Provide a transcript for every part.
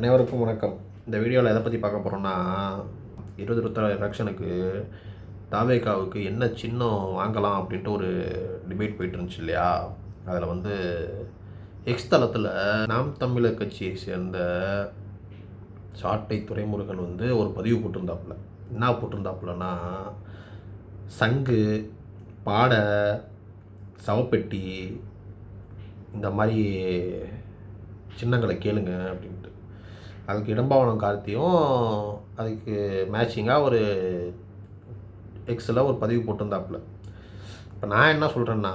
அனைவருக்கும் வணக்கம். இந்த வீடியோவில் எதை பற்றி பார்க்க போகிறோன்னா இருபது இருபத்தாறு எலெக்ஷனுக்கு தாவேகாவுக்கு என்ன சின்னம் வாங்கலாம் அப்படின்ட்டு ஒரு டிபேட் போயிட்டு இருந்துச்சு இல்லையா? அதில் வந்து எக்ஸ் தளத்தில் நாம் தமிழர் கட்சியை சேர்ந்த சாட்டை துறைமுருகன் வந்து ஒரு பதிவு போட்டிருந்தாப்புல. என்ன போட்டிருந்தாப்புலன்னா சங்கு பாடை சவப்பெட்டி இந்த மாதிரி சின்னங்களை கேளுங்க அப்படின்ட்டு. அதுக்கு இடம்பாவனம் கார்த்தியும் அதுக்கு மேட்சிங்காக ஒரு எக்ஸில் ஒரு பதிவு போட்டிருந்தாப்புல. இப்போ நான் என்ன சொல்கிறேன்னா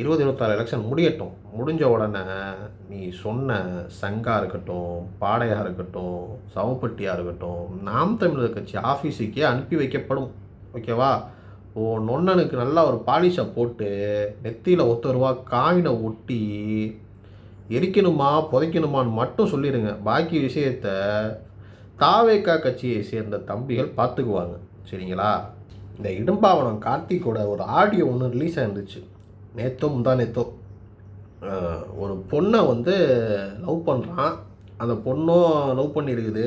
இருபது இருபத்தாறு எலெக்ஷன் முடியட்டும். முடிஞ்ச உடனே நீ சொன்ன சங்கா இருக்கட்டும் பாடையாக இருக்கட்டும் சவப்பட்டியாக இருக்கட்டும் நாம் தமிழர் கட்சி ஆஃபீஸுக்கே அனுப்பி வைக்கப்படும். ஓகேவா ஓ நொன்னனுக்கு நல்லா ஒரு பாலிஷை போட்டு நெத்தியில் ஒத்த ரூபா காயினை ஒட்டி எரிக்கணுமா புதைக்கணுமான்னு மட்டும் சொல்லிடுங்க. பாக்கி விஷயத்த தாவேக்கா கட்சியை சேர்ந்த தம்பிகள் பார்த்துக்குவாங்க. சரிங்களா? இந்த இடும்பாவனம் கார்த்திக்கோட ஒரு ஆடியோ ஒன்று ரிலீஸ் ஆகிருந்துச்சு நேத்தோ முந்தா நேத்தோ ஒரு பொண்ணை வந்து லவ் பண்ணுறான் அந்த பொண்ணும் லவ் பண்ணியிருக்குது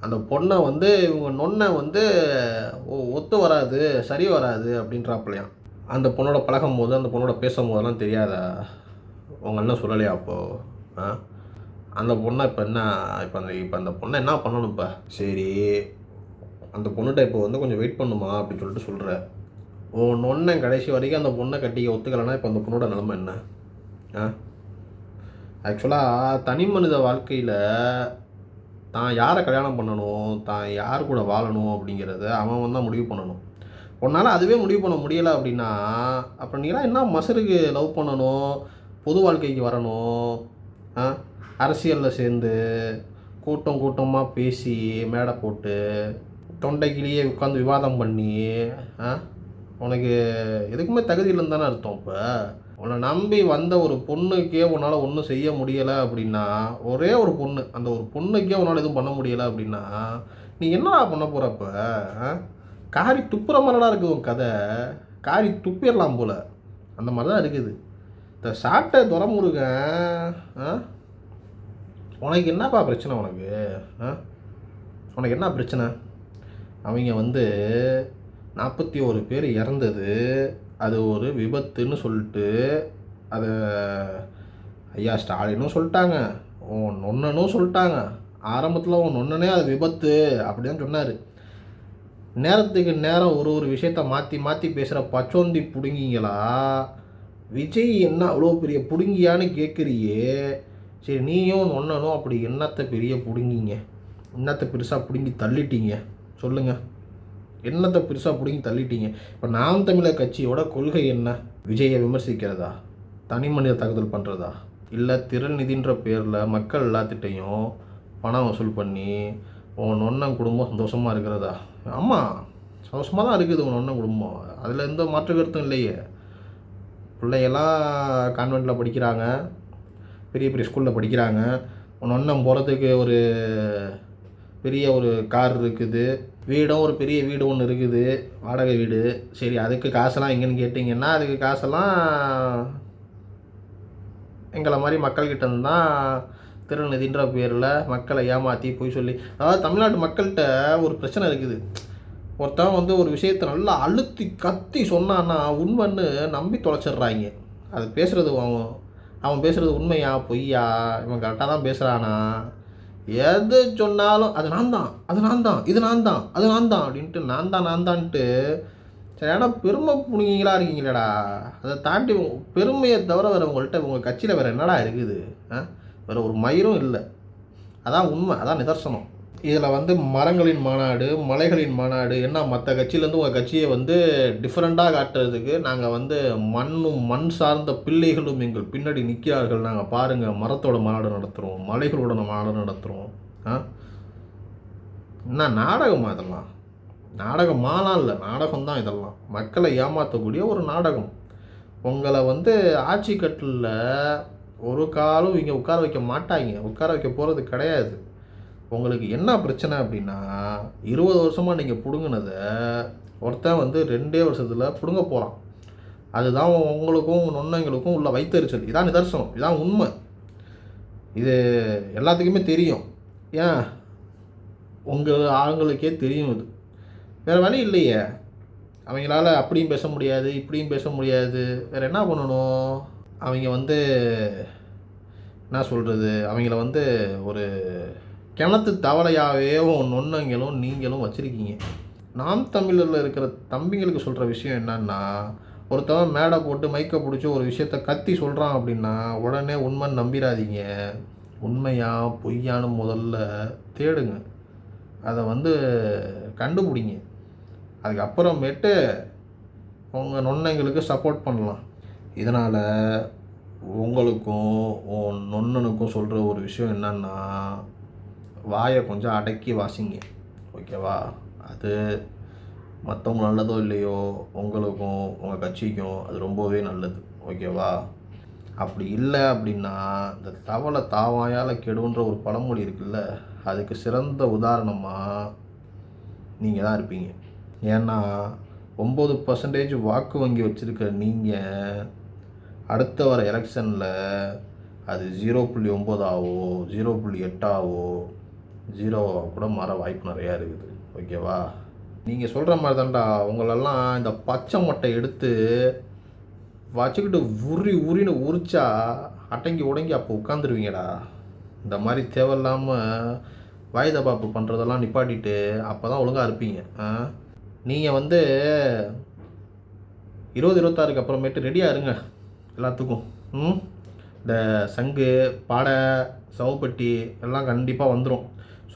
அந்த பொண்ணை வந்து இவங்க நொண்ணை வந்து ஒ- ஒத்து வராது சரி வராது அப்படின்றாப்பிலையாம் அந்த பொண்ணோட பழகும் போது அந்த பொண்ணோட பேசும் போதெல்லாம் தெரியாதா? உங்கள் அண்ணன் சொல்லலையா அப்போது ஆ? அந்த பொண்ணை இப்போ என்ன இப்போ அந்த இப்போ அந்த பொண்ணை என்ன பண்ணணும் இப்போ? சரி. அந்த பொண்ணுகிட்ட இப்போ வந்து கொஞ்சம் வெயிட் பண்ணுமா அப்படின்னு சொல்லிட்டு சொல்கிற ஓ நொண்ணை கடைசி வரைக்கும் அந்த பொண்ணை கட்டிக்க ஒத்துக்கலைன்னா இப்போ அந்த பொண்ணோட நிலமை என்ன? ஆ? ஆக்சுவலாக தனி மனித வாழ்க்கையில் தான் யாரை கல்யாணம் பண்ணணும் தான் யார் கூட வாழணும் அப்படிங்கிறத அவன் தான் முடிவு பண்ணணும். உன்னால் அதுவே முடிவு பண்ண முடியலை அப்படின்னா அப்புறம் நீலாம் என்ன மசருக்கு லவ் பண்ணணும்? பொது வாழ்க்கைக்கு வரணும். ஆ? அரசியலில் சேர்ந்து கூட்டம் கூட்டமாக பேசி மேடை போட்டு தொண்டைக்கிலேயே உட்காந்து விவாதம் பண்ணி ஆ? உனக்கு எதுக்குமே தகுதி இல்லைன்னு தானே அர்த்தம் இப்போ. உன்னை நம்பி வந்த ஒரு பொண்ணுக்கே உன்னால் ஒன்றும் செய்ய முடியலை அப்படின்னா ஒரே ஒரு பொண்ணு அந்த ஒரு பொண்ணுக்கே உன்னால் எதுவும் பண்ண முடியலை அப்படின்னா நீ என்னடா பண்ண போகிறப்ப காரி துப்புற மாதிரிடா இருக்குது உன் கதை. காரி துப்பிடலாம் போல். அந்த மாதிரி தான் இருக்குது. இந்த சாப்பிட்ட துறமுருகன் ஆ? உனக்கு என்னப்பா பிரச்சனை உனக்கு? ஆ? உனக்கு என்ன பிரச்சனை? அவங்க வந்து நாற்பத்தி ஒரு பேர் இறந்தது. அது ஒரு விபத்துன்னு சொல்லிட்டு அதை ஐயா ஸ்டாலினும் சொல்லிட்டாங்க. உன் நொன்னனும் சொல்லிட்டாங்க. ஆரம்பத்தில் உன் நொன்னனே அது விபத்து அப்படின்னு சொன்னார். நேரத்துக்கு நேரம் ஒரு ஒரு விஷயத்த மாற்றி மாற்றி பேசுகிற பச்சோந்தி பிடுங்கிங்களா? விஜய் என்ன அவ்வளோ பெரிய பிடுங்கியான்னு கேட்குறியே சரி நீயும் ஒன்றனும் அப்படி என்னத்தை பெரிய பிடுங்கிங்க. என்னத்தை பெருசாக பிடுங்கி தள்ளிட்டீங்க. சொல்லுங்கள் என்னத்தை பெருசாக பிடுங்கி தள்ளிட்டீங்க. இப்போ நாம் தமிழர் கட்சியோட கொள்கை என்ன? விஜயை விமர்சிக்கிறதா? தனி மனித தாக்குதல் பண்ணுறதா இல்லை திரள் நிதின்ற பேரில் மக்கள் எல்லாத்திட்டையும் பணம் வசூல் பண்ணி உன் ஒன்னம் குடும்பம் சந்தோஷமாக இருக்கிறதா? ஆமாம் சந்தோஷமாக தான் இருக்குது உன் ஒன்னம் குடும்பம். அதில் எந்த மாற்று கருத்தும் இல்லையே. பிள்ளையெல்லாம் கான்வெண்ட்டில் படிக்கிறாங்க. பெரிய பெரிய ஸ்கூலில் படிக்கிறாங்க. உன் போகிறதுக்கு ஒரு பெரிய ஒரு கார் இருக்குது. வீடும் ஒரு பெரிய வீடு ஒன்று இருக்குது. வாடகை வீடு. சரி அதுக்கு காசெல்லாம் எங்கேன்னு கேட்டிங்கன்னா அதுக்கு காசெல்லாம் எங்களை மாதிரி மக்கள்கிட்ட இருந்தால் தான் திருநிதின்ற பேரில் மக்களை ஏமாற்றி போய் சொல்லி அதாவது தமிழ்நாட்டு மக்கள்கிட்ட ஒரு பிரச்சனை இருக்குது. ஒருத்தன் வந்து ஒரு விஷயத்தை நல்லா அழுத்தி கத்தி சொன்னான்னா உண்மைன்னு நம்பி தொலைச்சிடுறாங்க. அது பேசுகிறது அவன் அவன் பேசுகிறது உண்மையா பொய்யா? இவன் கரெக்டாக தான் பேசுகிறானா எது சொன்னாலும் அது நான் தான் அது நான் தான் இது நான் தான் அது நான் தான் அப்படின்ட்டு நான் தான் நான் தான்ட்டு சரியான பெருமை புனிங்களா இருக்கீங்களேடா. அதை தாண்டி பெருமையை தவிர வேறு உங்கள்கிட்ட உங்கள் கட்சியில் வேறு என்னடா இருக்குது? ஆ? வேறு ஒரு மயிரும் இல்லை. அதான் உண்மை அதான் நிதர்சனம். இதில் வந்து மரங்களின் மாநாடு மலைகளின் மாநாடு என்ன மற்ற கட்சியிலேருந்து உங்கள் கட்சியை வந்து டிஃப்ரெண்ட்டாக காட்டுறதுக்கு நாங்கள் வந்து மண்ணும் மண் சார்ந்த பிள்ளைகளும் எங்கள் பின்னாடி நிற்கிறார்கள். நாங்கள் பாருங்கள் மரத்தோட மாநாடு நடத்துகிறோம் மலைகளோட மாநாடு நடத்துகிறோம். ஆ? என்ன நாடகமா இதெல்லாம்? நாடகமாலாம் இல்லை நாடகம் தான் இதெல்லாம். மக்களை ஏமாற்றக்கூடிய ஒரு நாடகம். உங்களை வந்து ஆட்சி கட்டில் ஒரு காலும் இங்கே உட்கார வைக்க மாட்டாங்க. உட்கார வைக்க போகிறது கிடையாது. உங்களுக்கு என்ன பிரச்சனை அப்படின்னா இருபது வருஷமாக நீங்கள் பிடுங்கினதை ஒருத்தன் வந்து ரெண்டே வருஷத்தில் பிடுங்க போகிறான் அதுதான் உங்களுக்கும் நொன்னைங்களுக்கும் உள்ள வைத்தறிச்சல் இதான் நிதர்சனம். இதான் உண்மை. இது எல்லாத்துக்குமே தெரியும். ஏன்? உங்கள் ஆளுங்களுக்கே தெரியும் இது. வேறு வழி இல்லையே. அவங்களால அப்படியும் பேச முடியாது இப்படியும் பேச முடியாது. வேறு என்ன பண்ணணும்? அவங்க வந்து என்ன சொல்கிறது அவங்கள வந்து ஒரு கிணத்து தவளையாகவே நொன்னங்களும் நீங்களும் வச்சுருக்கீங்க. நாம் தமிழரில் இருக்கிற தம்பிங்களுக்கு சொல்கிற விஷயம் என்னன்னா ஒருத்தவன் மேடை போட்டு மைக்கை பிடிச்சி ஒரு விஷயத்த கத்தி சொல்கிறான் அப்படின்னா உடனே உண்மை நம்பிடாதீங்க உண்மையா பொய்யான்னு முதல்ல தேடுங்க. அதை வந்து கண்டுபிடிங்க. அதுக்கப்புறமேட்டு அவங்க நொண்ணைங்களுக்கு சப்போர்ட் பண்ணலாம். இதனால் உங்களுக்கும் உன் நொண்ணனுக்கும் சொல்கிற ஒரு விஷயம் என்னன்னா வாயை கொஞ்சம் அடக்கி வாசிங்க. ஓகேவா? அது மற்றவங்க நல்லதோ இல்லையோ உங்களுக்கும் உங்கள் கட்சிக்கும் அது ரொம்பவே நல்லது. ஓகேவா? அப்படி இல்லை அப்படின்னா இந்த தவளை தாவாயால் கெடுன்ற ஒரு பழமொழி இருக்குல்ல அதுக்கு சிறந்த உதாரணமாக நீங்கள் தான் இருப்பீங்க. ஏன்னா ஒம்பது பர்சன்டேஜ் வாக்கு வங்கி வச்சுருக்க நீங்கள் அடுத்த வர எலெக்ஷனில் அது ஜீரோ புள்ளி ஒம்பதாவோ ஜீரோ புள்ளி எட்டாவோ ஜீரோவாக கூட மாற வாய்ப்பு நிறையா இருக்குது. ஓகேவா நீங்கள் சொல்கிற மாதிரி தான்டா உங்களெல்லாம் இந்த பச்சை மொட்டை எடுத்து வச்சுக்கிட்டு உரி உரின்னு உரிச்சா அடங்கி உடங்கி அப்போ உட்காந்துருவீங்கடா இந்த மாதிரி தேவையில்லாமல் வாயுத பாப்பு பண்ணுறதெல்லாம் நிப்பாட்டிட்டு அப்போ தான் ஒழுங்காக இருப்பீங்க நீங்கள் வந்து இருபது இருபத்தாறுக்கு அப்புறமேட்டு ரெடியாக இருங்க. எல்லாத்துக்கும். ம்? இந்த சங்கு பாடை சவப்பட்டி எல்லாம் கண்டிப்பாக வந்துடும்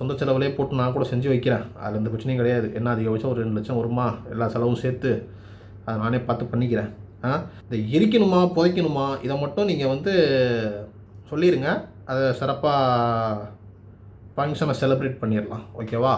சொந்த செலவுலேயே போட்டு நான் கூட செஞ்சு வைக்கிறேன். அதில் எந்த பிரச்சனையும் கிடையாது. என்ன அதிகபட்சம் ஒரு ரெண்டு லட்சம் வருமா? எல்லா செலவும் சேர்த்து அதை நானே பார்த்து பண்ணிக்கிறேன். ஆ? இந்த எரிக்கணுமா புதைக்கணுமா? இதை மட்டும் நீங்கள் வந்து சொல்லிடுங்க அதை சிறப்பாக ஃபங்க்ஷனை செலிப்ரேட் பண்ணிடலாம். ஓகேவா